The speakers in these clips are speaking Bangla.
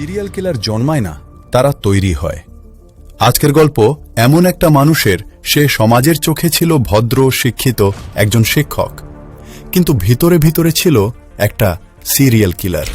সিরিয়াল কিলার জন্মায় না, তারা তৈরি হয়। আজকের গল্প এমন একটা মানুষের, সে সমাজের চোখে ছিল ভদ্র, শিক্ষিত একজন শিক্ষক। কিন্তু ভিতরে ভিতরে ছিল একটা সিরিয়াল কিলার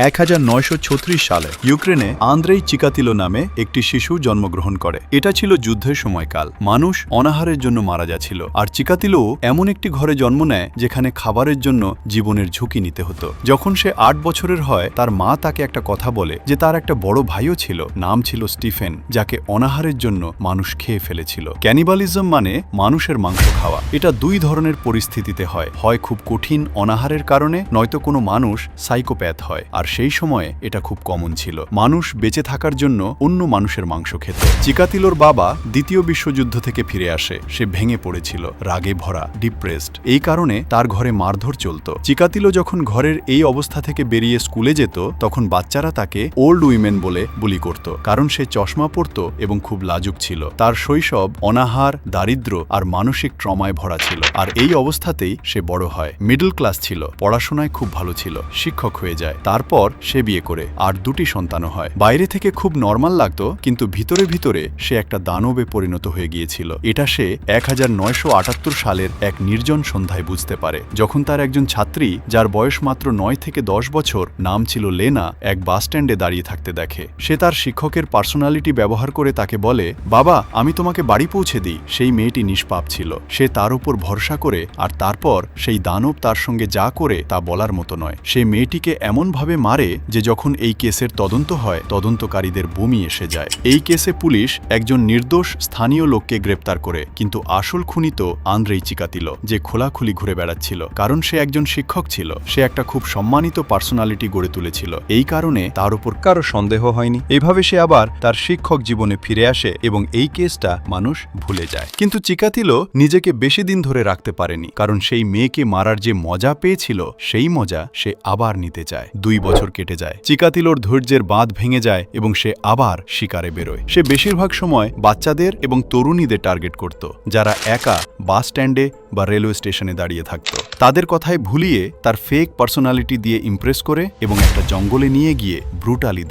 এক হাজার নয়শো ছত্রিশ সালে ইউক্রেনে আন্দ্রেই চিকাতিলো নামে একটি শিশু জন্মগ্রহণ করে। এটা ছিল যুদ্ধের সময়কাল। মানুষ অনাহারের জন্য মারা যাচ্ছিল। আর চিকাতিলো এমন একটি ঘরে জন্ম নেয় যেখানে খাবারের জন্য জীবনের ঝুঁকি নিতে হতো। যখন সে আট বছরের হয়, তার মা তাকে একটা কথা বলে যে তার একটা বড় ভাইও ছিল, নাম ছিল স্টিফেন, যাকে অনাহারের জন্য মানুষ খেয়ে ফেলেছিল। ক্যানিবালিজম মানে মানুষের মাংস খাওয়া। এটা দুই ধরনের পরিস্থিতিতে হয়। হয় খুব কঠিন অনাহারের কারণে, নয়তো কোনো মানুষ সাইকোপ্যাথ হয়। আর সেই সময়ে এটা খুব কমন ছিল। মানুষ বেঁচে থাকার জন্য অন্য মানুষের মাংস খেত। চিকাতিলোর বাবা দ্বিতীয় বিশ্বযুদ্ধ থেকে ফিরে আসে। সে ভেঙে পড়েছিল, রাগে ভরা ডিপ্রেসড এই কারণে তার ঘরে মারধর চলত। চিকাতিলো যখন ঘরের এই অবস্থা থেকে বেরিয়ে স্কুলে যেত, তখন বাচ্চারা তাকে ওল্ড উইমেন বলে বুলি করত। কারণ সে চশমা পরত এবং খুব লাজুক ছিল। তার শৈশব অনাহার, দারিদ্র আর মানসিক ট্রমায় ভরা ছিল। আর এই অবস্থাতেই সে বড় হয়। মিডল ক্লাস ছিল। পড়াশোনায় খুব ভালো ছিল। শিক্ষক হয়ে যায়। তারপর সে বিয়ে করে, আর দুটি সন্তানও হয়। বাইরে থেকে খুব নর্মাল লাগতো, কিন্তু ভিতরে ভিতরে সে একটা দানবে পরিণত হয়ে গিয়েছিল। এটা সে এক হাজার নয়শো আটাত্তর সালের এক নির্জন সন্ধ্যায় বুঝতে পারে। যখন তার একজন ছাত্রী, যার বয়স মাত্র নয় থেকে দশ বছর, নাম ছিল লেনা, এক বাস স্ট্যান্ডে দাঁড়িয়ে থাকতে দেখে। সে তার শিক্ষকের পার্সোনালিটি ব্যবহার করে তাকে বলে, বাবা, আমি তোমাকে বাড়ি পৌঁছে দিই। সেই মেয়েটি নিষ্পাপ ছিল। সে তার উপর ভরসা করে, আর তারপর সেই দানব তার সঙ্গে যা করে তা বলার মতো নয়। সে মেয়েটিকে এমনভাবে মারে যে যখন এই কেসের তদন্ত হয়, তদন্তকারীদের বমি এসে যায়। এই কেসে পুলিশ একজন নির্দোষ স্থানীয় লোককে গ্রেপ্তার করে, কিন্তু আসল খুনি তো আন্দ্রেই চিকাতিল, যে খোলাখুলি ঘুরে বেড়াচ্ছিল। কারণ সে একজন শিক্ষক ছিল, সে একটা খুব সম্মানিত পার্সোনালিটি গড়ে তুলেছিল। এই কারণে তার উপর কারও সন্দেহ হয়নি। এভাবে সে আবার তার শিক্ষক জীবনে ফিরে আসে এবং এই কেসটা মানুষ ভুলে যায়। কিন্তু চিকাতিলো নিজেকে বেশি দিন ধরে রাখতে পারেনি, কারণ সেই মেয়েকে মারার যে মজা পেয়েছিল, সেই মজা সে আবার নিতে চায়। দুই বছর কেটে যায়। চিকাতিলোর ধৈর্যের বাঁধ ভেঙে যায় এবং সে আবার শিকারে বেরোয়। সে বেশিরভাগ সময় বাচ্চাদের এবং তরুণীদের টার্গেট করত, যারা একা বাস স্ট্যান্ডে বা রেলওয়ে স্টেশনে দাঁড়িয়ে থাকত। তাদের কথায় ভুলিয়ে তার ফেক পার্সোনালিটি দিয়ে ইমপ্রেস করে এবং একটা জঙ্গলে নিয়ে গিয়ে ব্রুটালি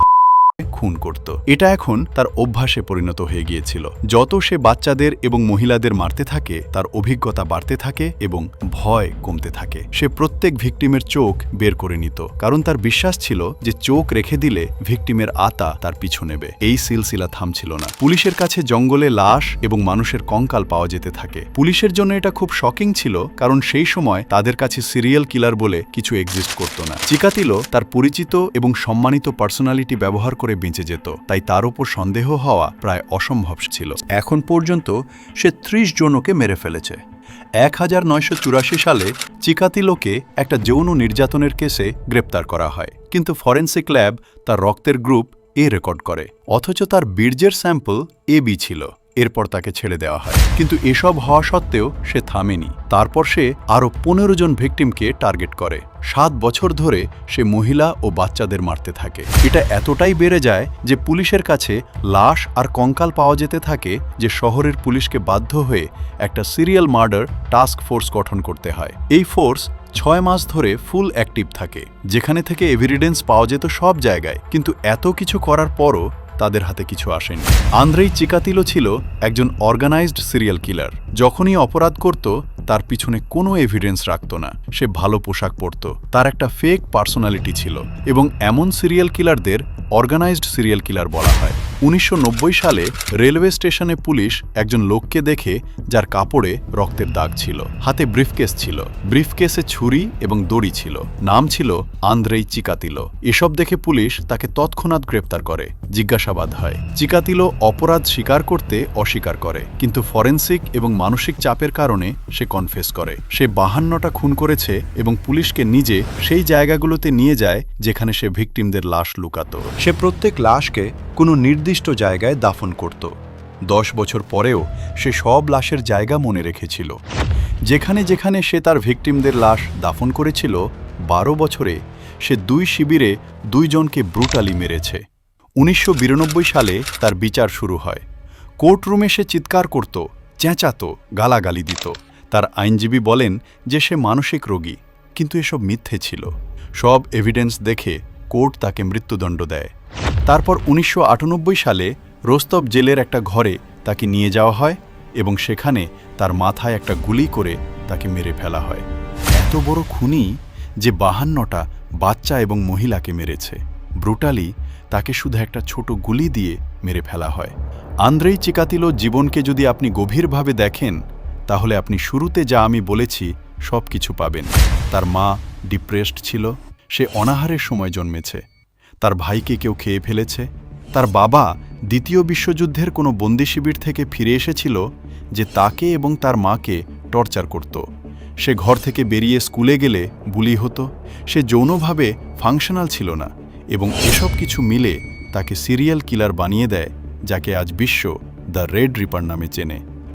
খুন করত। এটা এখন তার অভ্যাসে পরিণত হয়ে গিয়েছিল। যত সে বাচ্চাদের এবং মহিলাদের মারতে থাকে, তার অভিজ্ঞতা বাড়তে থাকে এবং ভয় কমতে থাকে। সে প্রত্যেক ভিকটিমের চোখ বের করে নিত। কারণ তার বিশ্বাস ছিল যে চোখ রেখে দিলে ভিকটিমের আতা তার পিছু নেবে। এই সিলসিলা থামছিল না। পুলিশের কাছে জঙ্গলে লাশ এবং মানুষের কঙ্কাল পাওয়া যেতে থাকে। পুলিশের জন্য এটা খুব শকিং ছিল, কারণ সেই সময় তাদের কাছে সিরিয়াল কিলার বলে কিছু এক্সিস্ট করত না। চিকাতিলো তার পরিচিত এবং সম্মানিত পার্সোনালিটি ব্যবহার করে বেঁচে যেত, তাই তার উপর সন্দেহ হওয়া প্রায় অসম্ভব ছিল। এখন পর্যন্ত সে ত্রিশ জনকে মেরে ফেলেছে। এক হাজার নয়শো চুরাশি সালে চিকাতিলোকে একটা যৌন নির্যাতনের কেসে গ্রেপ্তার করা হয়। কিন্তু ফরেন্সিক ল্যাব তার রক্তের গ্রুপ এ রেকর্ড করে। অথচ তার বীর্যের স্যাম্পল এ বি ছিল। এরপর তাকে ছেড়ে দেওয়া হয়। কিন্তু এসব হওয়া সত্ত্বেও সে থামেনি। তারপর সে আরও পনেরো জন ভিকটিমকে টার্গেট করে। সাত বছর ধরে সে মহিলা ও বাচ্চাদের মারতে থাকে। এটা এতটাই বেড়ে যায় যে পুলিশের কাছে লাশ আর কঙ্কাল পাওয়া যেতে থাকে যে শহরের পুলিশকে বাধ্য হয়ে একটা সিরিয়াল মার্ডার টাস্ক ফোর্স গঠন করতে হয়। এই ফোর্স ছয় মাস ধরে ফুল অ্যাক্টিভ থাকে। যেখানে থেকে এভিডেন্স পাওয়া যেত সব জায়গায়। কিন্তু এত কিছু করার পরও তাদের হাতে কিছু আসেনি। আন্দ্রেই চিকাতিলো ছিল একজন অর্গানাইজড সিরিয়াল কিলার। যখনই অপরাধ করত, তার পিছনে কোনো এভিডেন্স রাখত না। সে ভালো পোশাক পরত। তার একটা ফেক পার্সোনালিটি ছিল এবং এমন সিরিয়াল কিলারদের অর্গানাইজড সিরিয়াল কিলার বলা হয়। উনিশশো নব্বই সালে রেলওয়ে স্টেশনে পুলিশ একজন লোককে দেখে, যার কাপড়ে রক্তের দাগ ছিল। হাতে ব্রিফকেস ছিল। ব্রিফকেসে ছুরি এবং দড়ি ছিল। নাম ছিল আন্দ্রেই চিকাতিলো। এসব দেখে পুলিশ তাকে তৎক্ষণাৎ গ্রেপ্তার করে। জিজ্ঞাসাবাদ হয়, চিকাতিলো অপরাধ স্বীকার করতে অস্বীকার করে, কিন্তু ফরেন্সিক এবং মানসিক চাপের কারণে সে কনফেস করে। সে বাহান্নটা খুন করেছে এবং পুলিশকে নিজে সেই জায়গাগুলোতে নিয়ে যায়, যেখানে সে ভিকটিমদের লাশ লুকাত। সে প্রত্যেক লাশকে কোনো নির্দিষ্ট জায়গায় দাফন করত। দশ বছর পরেও সে সব লাশের জায়গা মনে রেখেছিল। যেখানে যেখানে সে তার ভিকটিমদের লাশ দাফন করেছিল, বারো বছরে সে দুই শিবিরে দুইজনকে ব্রুটালি মেরেছে। উনিশশো বিরানব্বই সালে তার বিচার শুরু হয়। কোর্টরুমে সে চিৎকার করত, চেঁচাতো, গালাগালি দিত। তার আইনজীবী বলেন যে সে মানসিক রোগী, কিন্তু এসব মিথ্যে ছিল। সব এভিডেন্স দেখে কোর্ট তাকে মৃত্যুদণ্ড দেয়। তারপর উনিশশো আটানব্বই সালে রোস্তব জেলের একটা ঘরে তাকে নিয়ে যাওয়া হয় এবং সেখানে তার মাথায় একটা গুলি করে তাকে মেরে ফেলা হয়। এত বড় খুনি যে বাহান্নটা বাচ্চা এবং মহিলাকে মেরেছে। ব্রুটালি তাকে শুধু একটা ছোট গুলি দিয়ে মেরে ফেলা হয়। আন্দ্রেই চিকাতিলো, জীবনকে যদি আপনি গভীরভাবে দেখেন, তাহলে আপনি শুরুতে যা আমি বলেছি সব কিছু পাবেন। তার মা ডিপ্রেসড ছিল, সে অনাহারের সময় জন্মেছে। তার ভাইকে কেউ খেয়ে ফেলেছে, তার বাবা দ্বিতীয় বিশ্বযুদ্ধের কোনো বন্দি শিবির থেকে ফিরে এসেছিল যে তাকে এবং তার মাকে টর্চার করত। সে ঘর থেকে বেরিয়ে স্কুলে গেলে বুলি হতো, সে যৌনভাবে ফাংশনাল ছিল না এবং এসব কিছু মিলে তাকে সিরিয়াল কিলার বানিয়ে দেয়, যাকে আজ বিশ্ব দ্য রেড রিপার নামে চেনে।